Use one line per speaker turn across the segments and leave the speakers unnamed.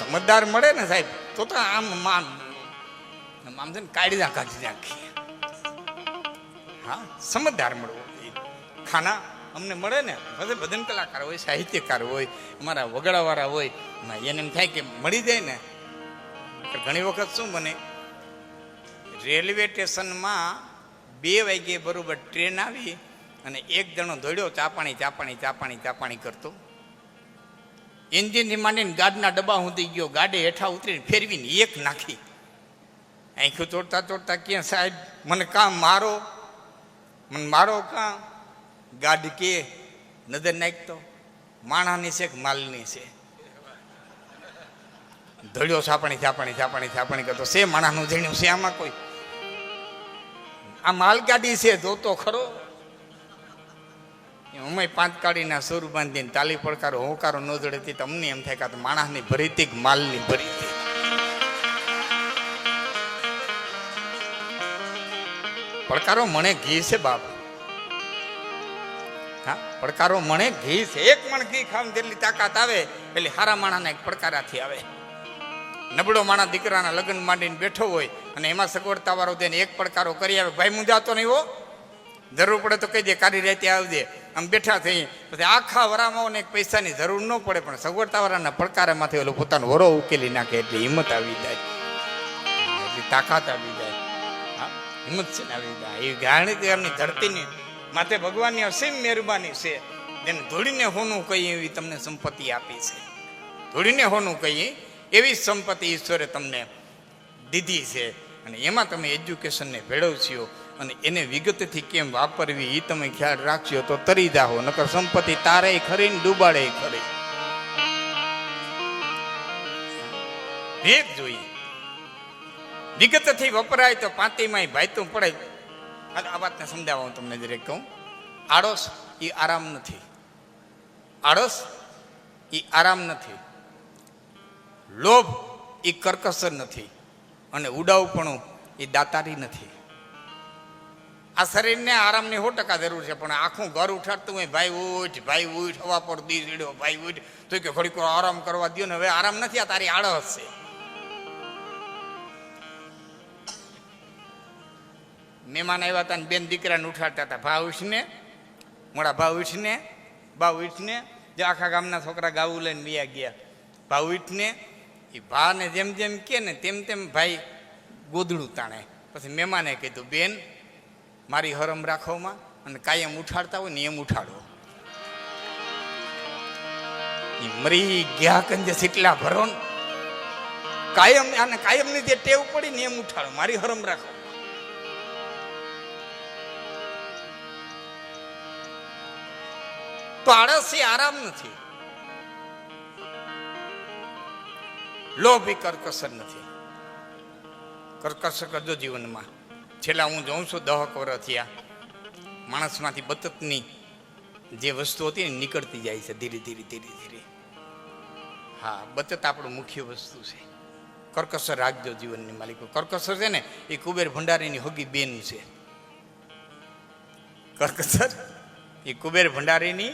સમજદાર મળે ને સાહેબ, તો તો આમ માન. આમ છે ને કાઢી ના કાઢી નાખીએ હા, સમજદાર મળવો ખાના અમને મળે ને, બધે ભજન કલાકાર હોય, સાહિત્યકાર હોય, અમારા વગડાવાળા હોય એને એમ થાય કે મળી જાય ને ઘણી વખત શું બને? રેલવે સ્ટેશનમાં બે વાગ્યે બરોબર ટ્રેન આવી અને એક જણો દોડ્યો, ચાપાણી ચાપાણી ચાપાણી ચાપાણી કરતો. એન્જિનથી માંડીને ગાડના ડબ્બા સુધી ગયો. ગાડે હેઠા ઉતરીને ફેરવીને એક નાખી. આંખું તોડતા તોડતા ક્યાં સાહેબ, મને કાં મારો? મને મારો કાં? ગાડ કે? નજર નાખતો. માણાની છે કે માલની છે? ધડ્યો છાપણી છાપણી છાપણી છાપણી કરતો. છે માણાનું જણ્યું છે આમાં કોઈ? આ માલગાડી છે, જોતો ખરો? અમે પાંચ કાળીના સુર બાંધીને તાલી પડકારો, હોકારો ન જડતી તમને એમ થાય કે માણસની ભરીતી માલની ભરીતી. પડકારો મને ઘી છે બાપ. હા, પડકારો મને ઘી છે. એક મણ ઘી ખાવ જેટલી તાકાત આવે, એટલે હારા એક પડકારાથી આવે. નબળો માણા દીકરાના લગ્ન માંડીને બેઠો હોય અને એમાં સગવડતા વાળો થઈને એક પડકારો કરી આવે, ભાઈ મુંજાતો નહીં હો. જરૂર પડે તો કહી દે કાઢી રહેતી આવજે. આમ બેઠા થઈ પછી આખા વરામાં એક પૈસાની જરૂર ન પડે, પણ સગવડતા વાળાના પડકારામાંથી ઓલો પોતાનો વરો ઉકેલી નાખે એટલે હિંમત આવી જાય. એટલી તાકાત આવી જાય. હિંમત છે ને આવી જાય. એ ગાણિત એમની ધરતીની માથે ભગવાનની અસીમ મહેરબાની છે. તેને ધૂળીને હોનું કહીએ એવી તમને સંપત્તિ આપી છે. ધૂળીને હોનું કહીએ એવી સંપત્તિ ઈશ્વરે તમને દીધી છે. અને એમાં તમે એજ્યુકેશનને ભેળવશો. અને એને વિગતથી કેમ વાપરવી એ તમે ખ્યાલ રાખજો તો તરી જાઓ નકર સંપત્તિ તારે ખરી ને ડૂબાડે ખરી. ભેદ જોઈએ. વિગતથી વપરાય તો પાંતીમાં ભાઈતું પડે. આ વાતને સમજાવવા હું તમને જરીક કહું. આડોશ એ આરામ નથી. આળસ એ આરામ નથી. લોભ એ કરકસર નથી. અને ઉડાવપણું એ દાતારી નથી. આ શરીરને આરામની સો ટકા જરૂર છે, પણ આખું ઘર ઉઠાડતું હોય, ભાઈ ઉઠ ભાઈ ઉઠ, હવા પર દી ભાઈ ઉઠ. તો કે ઘડીક આરામ કરવા દો ને, હવે આરામ નથી, આ તારી આળસ છે. મહેમાન આવ્યા હતા ને બેન દીકરાને ઉઠાડતા હતા ભાવ ઉઠને, મોડા ભાવ ઉઠને ભાવ ઉઠને, જે આખા ગામના છોકરા ગાવું લઈને વિયા ગયા. ભાવ ઉઠને, એ ભાને જેમ જેમ કે ને, તેમ તેમ ભાઈ ગોદડું તાણે. પછી મહેમાને કીધું, બેન મારી હરમ રાખવામાં અને કાયમ ઉઠાડતા હોય ને એમ ઉઠાડો મરી ગયા કંજે સીટલા ભરો કાયમ અને કાયમની જે ટેવ પડી ને એમ ઉઠાડો, મારી હરમ રાખો. તો આળસ આરામ નથી. લોભ કરકસર નથી. કરકસર કરજો જીવનમાં. છેલ્લા હું જોઉં છું, દહક વર્ષ થયા. માણસમાંથી બચતની જે વસ્તુ હતી એ નીકળતી જાય છે ધીરે ધીરે ધીરે ધીરે. હા બચત આપણું મુખ્ય વસ્તુ છે. કરકસર રાખજો જીવનની માલિકો. કરકસર છે ને, એ કુબેર ભંડારીની હગી બેન છે. કરકસર એ કુબેર ભંડારીની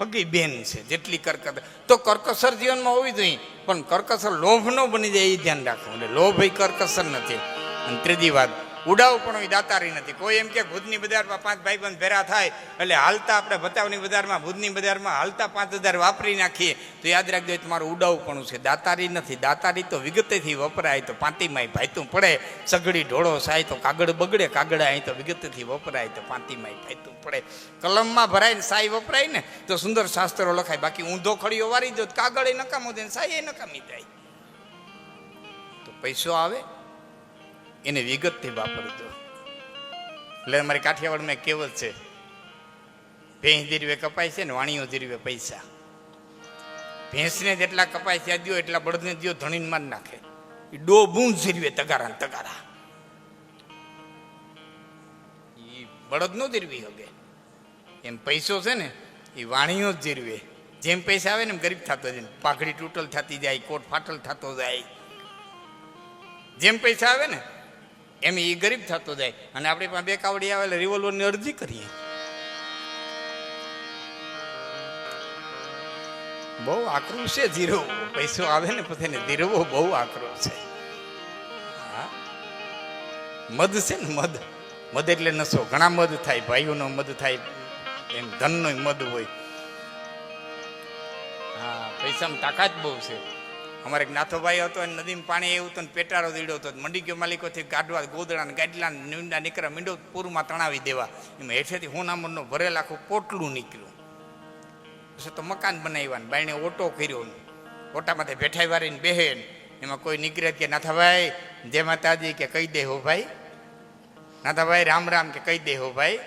હગી બેન છે, જેટલી કરકસર તો કરકસર જીવનમાં હોવી જોઈએ, પણ કરકસર લોભ ન બની જાય, એ ધ્યાન રાખવું. એટલે લોભ એ કરકસર નથી. અને ત્રીજી વાત ઉડાવ પણ એ દાતારી નથી. કોઈ એમ કે ભૂજની બજારમાં પાંચ ભાઈબંધ ભેરા થાય, એટલે હાલતા આપણે ભતાવની બજારમાં, ભૂજની બજારમાં હાલતા પાંચ હજાર વાપરી નાખીએ, તો યાદ રાખજો તમારું ઉડાવપણું છે. દાતારી નથી. દાતારી તો વિગતેથી વપરાય તો પાંતીમાં ભાઈતું પડે, સગડી ઢોળો સાય તો કાગળ બગડે, કાગળ અહીં તો વિગતથી વપરાય તો પાંતીમાં ભાઈતું પડે. કલમમાં ભરાય ને સાય વપરાય ને, તો સુંદર શાસ્ત્રો લખાય. બાકી ઊંધો ખડીઓ વારી દો કાગળ એ નકામો દે સાય એ નકામી જાય. તો પૈસો આવે એને વિગતથી વાપરજો એટલે અમારી કાઠિયાવાડમાં કહેવત છે, ભેંસ ધીરવે કપાય છે ને વાણીઓ ધીરવે પૈસા. ભેંસને જેટલા કપાય ત્યાં દો એટલા બળદને દો ધણીને માર નાખે. એ ડો બૂંદ ધીરવે તગારા તગારા. એ બળદ નો ધીરવી હગે. એમ પૈસો છે ને એ વાણીઓ જ જીરવે જેમ પૈસા આવે ને ગરીબ થતો જાય પાઘડી તૂટલ થતી જાય, કોટ ફાટલ થતો જાય. જેમ પૈસા આવે ને એમ એ ગરીબ થતો જાય. અને આપણી પાસે બે કાવડી આવે એટલે રિવોલ્વરની અરજી કરીએ. બહુ આકરું છે ધીરવો. પૈસો આવે ને પછી ધીરવો બહુ આકરો છે. મધ છે ને મધ. મધ એટલે નશો ઘણા મધ થાય, ભાઈઓનો મધ થાય. એમ ધનનો મધ હોય. હા, પૈસામાં તાકાત બહુ છે. અમારે એક નાથોભાઈ હતો અને નદીમાં પાણી એવું તો પેટારો દીડો હતો. મંડી ગયો માલિકોથી ગાડવા ગોદડા ને ગાડલા નીંડા નીકળ્યા. મીંડો પૂરમાં તણાવી દેવા. એમાં હેઠેથી હોનામરનો ભરેલ આખું પોટલું નીકળ્યું. પછી તો મકાન બનાવ્યા બાયણે ઓટો કર્યો ઓટામાંથી બેઠાઈ વારીને બેહે એમાં કોઈ નીકળે કે નાથાભાઈ, જય માતાજી કે કહી દે હો ભાઈ. નાથાભાઈ રામ રામ કે કહી દે હો ભાઈ.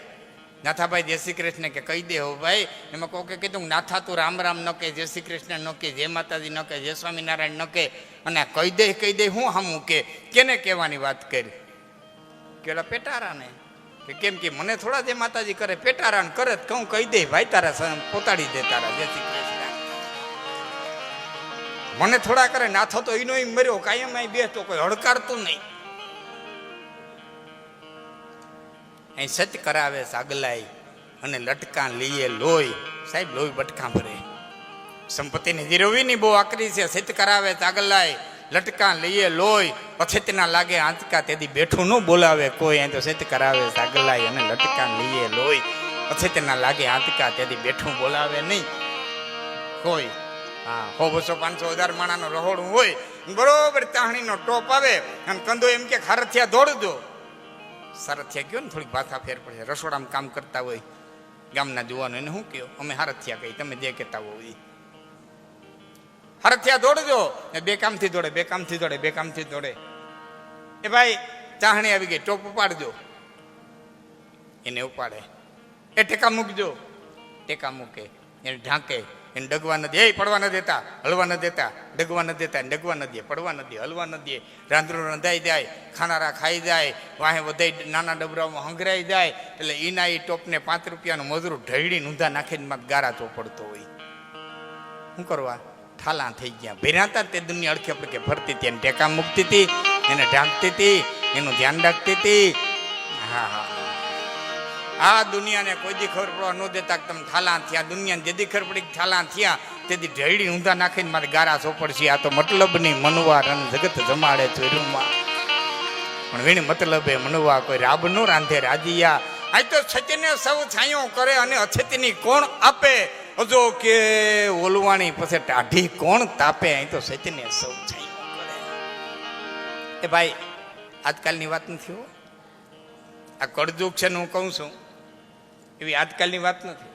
નાથાભાઈ જય શ્રી કૃષ્ણ કે કહી દે હો ભાઈ. એમાં કોકે કીધું નાથા તું રામ રામ ન કે જય શ્રી કૃષ્ણ ન કે, જય માતાજી ન કે, જય સ્વામિનારાયણ ન કે. અને કહી દે કહી દે, હું હમ કે? કેને કહેવાની વાત કરી? કેલા પેટારાને? કેમ કે મને થોડા જે માતાજી કરે, પેટારાને કરે તો કહું કહી દે, ભાઈ, તારા પોતાડી દે તારા જય શ્રી કૃષ્ણ મને થોડા કરે, નાથો તો એનો મર્યો કાયમ બે બેસતો કોઈ હડકારતું નહીં. અહીં સત કરાવે સાગલાઈ અને લટકા લઈએ લોહી. સાહેબ, લોહી બટકા ભરે. સંપત્તિની જીરવીની બહુ આકરી છે. સત કરાવે સાગલાઈ લટકા લઈએ લોહી. અછેતના લાગે આંચકા, તેથી બેઠું ન બોલાવે કોઈ. અહીં તો સત કરાવે સાગલાઈ અને લટકા લઈએ લોહી. અછેતના લાગે આંચકા, તેથી બેઠું બોલાવે નહીં. કોઈ. હા, હો બસો પાંચસો હજાર માણાનો રહોડું હોય. બરોબર તાહણીનો ટોપ આવે. અને કંદો એમ કે, ખારથિયા દોડજો સારથિયા કયો ને થોડીક ભાષા ફેર પડશે રસોડામાં કામ કરતા હોય, ગામના જુવાનો એને શું કહ્યો અમે હારથિયા કહી તમે જે કહેતા હો એ હારથિયા દોડજો. એ બે કામથી દોડે, બે કામથી દોડે, બે કામથી દોડે. એ ભાઈ, ચાહણી આવી ગઈ, ટોપ ઉપાડજો. એને ઉપાડે. એ ટેકા મૂકજો. ટેકા મૂકે, એને ઢાંકે. એને ડગવા ન દે. એ પડવા ન દેતા, હલવા ન દેતા, ડગવા ન દેતા ડગવા ન દે, પડવા ન દે, હલવા ન દે. રાંધણું રંધાઈ જાય, ખાનારા ખાઈ જાય, વાહે વધાઈ નાના ડબરામાં હંગરાઈ જાય, એટલે એના એ ટોપને પાંચ રૂપિયાનું મજૂર ઢળી ઊંધા નાખીને માં ગારા ચોપડતો હોય. શું કરવા? ઠાલા થઈ ગયા. ભેરાતા તે દુનિયા અડખે પડખે ફરતી હતી, એને ટેકા મૂકતી હતી, એને ઢાંકતી હતી, એનું ધ્યાન રાખતી હતી. હા હા. આ દુનિયાને કોઈ દી ખબર પડવા ન દેતા કે તમે ઠાલા થયા. દુનિયાને જેદી ખબર પડી ઠાલા થયા, તેથી ઢળી ઊંધા નાખીને મારે ગારા સોપડશી. આ તો મતલબની મનવા રન જગત જમાડે ચોર્યુંમાં પણ વીણ મતલબે મનવા કોઈ રાબ નો રાંધે, રાજીયા. આ તો છતીને સૌ છાંયો કરે અને અછતીની કોણ આપે? અજો કે ઓલવાણી પછી ટાઢી કોણ તાપે? અહીં તો સચને સૌ છાંયો કરે. એ ભાઈ, આજકાલની વાત નથી હો. આ કળજુગ છે ને હું કહું છું એવી આજકાલની વાત નથી.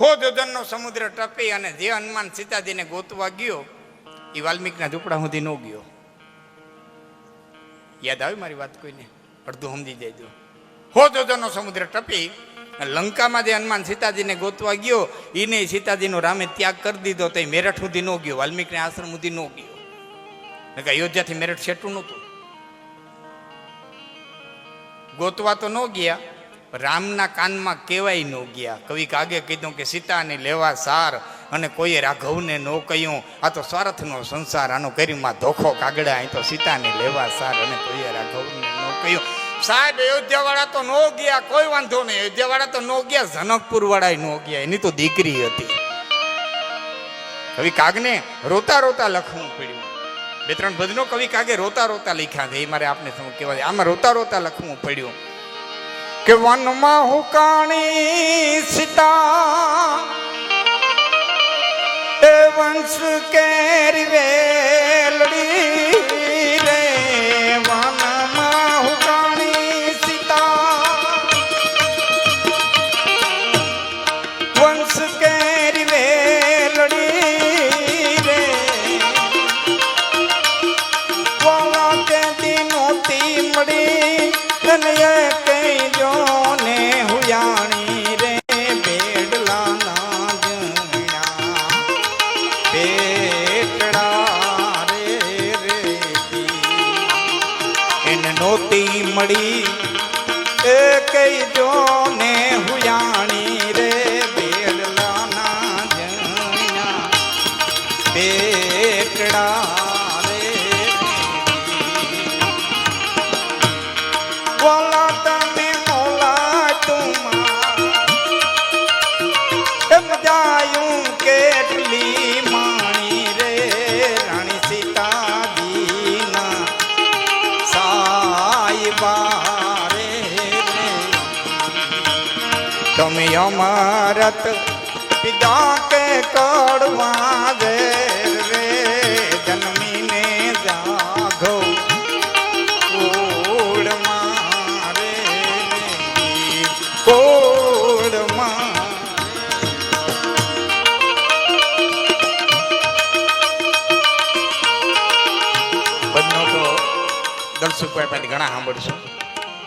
હો જોજનનો સમુદ્ર ટપી અને જે હનુમાન સીતાજીને ગોતવા ગયો એ વાલ્મીકના ઝૂંપડા સુધી ન ગયો. યાદ આવી મારી વાત કોઈને? અડધું સમજી જાય હો જોજનનો સમુદ્ર ટપી લંકામાં જે હનુમાન સીતાજીને ગોતવા ગયો એને સીતાજીનો રામે ત્યાગ કરી દીધો તો એ મેરઠ સુધી ન ગયો, વાલ્મીકને આશ્રમ સુધી ન ગયો. અયોધ્યાથી મેરઠ છેટું નહોતું. ગોતવા તો ન ગયા રામના કાનમાં કેવાય ન ગયા. કવિ કાગે કીધું કે, સીતાને લેવા સાર અને કોઈએ રાઘવને ન કહ્યું. આ તો સ્વાર્થનો સંસાર, આનો કરીમાં ધોખો કાગડા, અહીં તો સીતાને લેવા સાર અને કોઈએ રાઘવને ન કહ્યું. સાહેબ અયોધ્યા વાળા તો ન ગયા, કોઈ વાંધો નહીં. અયોધ્યા વાળા તો ન ગયા જનકપુર વાળા ન ગયા. એની તો દીકરી હતી. કવિ કાગને રોતા રોતા લખવું પડ્યું. બે ત્રણ ભજનો કવિ કાગે રોતા રોતા લખ્યા છે, એ મારે આપને સમજ કહેવાય? આમાં રોતા રોતા લખવું પડ્યું. કે વનમાં હુકાણી મળી. એ કઈ જોને હુયાણી રે બેડલાના જણ્યા. જણા બેટડા રે અમરત પિતા કે કડવા